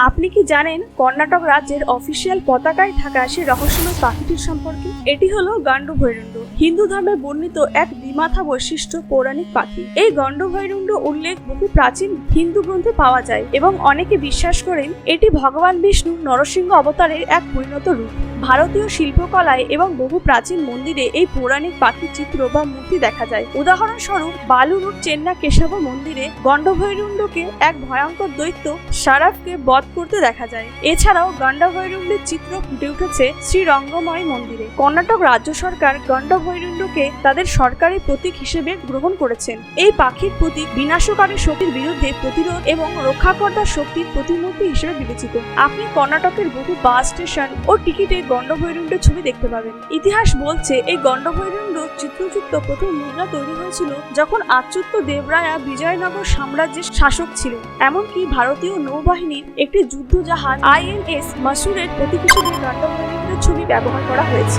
আপনি কি জানেন কর্ণাটক রাজ্যের অফিসিয়াল পতাকায় থাকা সে রহস্যময় পাখিটির সম্পর্কে? এটি হলো গণ্ডভৈরুণ্ড হিন্দু ধর্মে বর্ণিত এক দ্বিমাথা বৈশিষ্ট্য পৌরাণিক পাখি। এই গণ্ডভৈরুণ্ড উল্লেখ বহু প্রাচীন হিন্দু গ্রন্থে পাওয়া যায় এবং অনেকে বিশ্বাস করেন এটি ভগবান বিষ্ণু নরসিংহ অবতারের এক পরিণত রূপ। ভারতীয় শিল্পকলায় এবং বহু প্রাচীন মন্দিরে এই পৌরাণিক পাখির চিত্র বা মূর্তি দেখা যায়। উদাহরণস্বরূপ বালুরুট চেন্না কেশব মন্দিরে গণ্ডভৈরুণ্ডকে এক ভয়ঙ্কর দৈত্য সারাফকে বধ করতে দেখা যায়। এছাড়াও গণ্ডভৈরুণ্ডের চিত্র ফুটে উঠেছে শ্রীরঙ্গময় মন্দিরে। কর্ণাটক রাজ্য সরকার গণ্ডভৈরুণ্ডকে তাদের সরকারি প্রতীক হিসেবে গ্রহণ করেছেন। এই পাখির প্রতীক বিনাশকারী শক্তির বিরুদ্ধে প্রতিরোধ এবং রক্ষাকর্তার শক্তির প্রতিমূর্তি হিসেবে বিবেচিত। আপনি কর্ণাটকের বহু বাস স্টেশন ও টিকিটে গণ্ডভৈরুণ্ডের ছবি দেখতে পাবেন। ইতিহাস বলছে, এই গণ্ড গণ্ডভৈরুণ্ড চিত্রযুক্ত প্রথম মুদ্রা তৈরি হয়েছিল যখন আচ্যুত দেবরায়া বিজয়নগর সাম্রাজ্যের শাসক ছিলেন। এমনকি ভারতীয় নৌবাহিনীর একটি যুদ্ধ জাহাজ আইএনএস মাসুরের প্রতীক হিসেবে গণ্ডভৈরুণ্ডের ছবি ব্যবহার করা হয়েছে।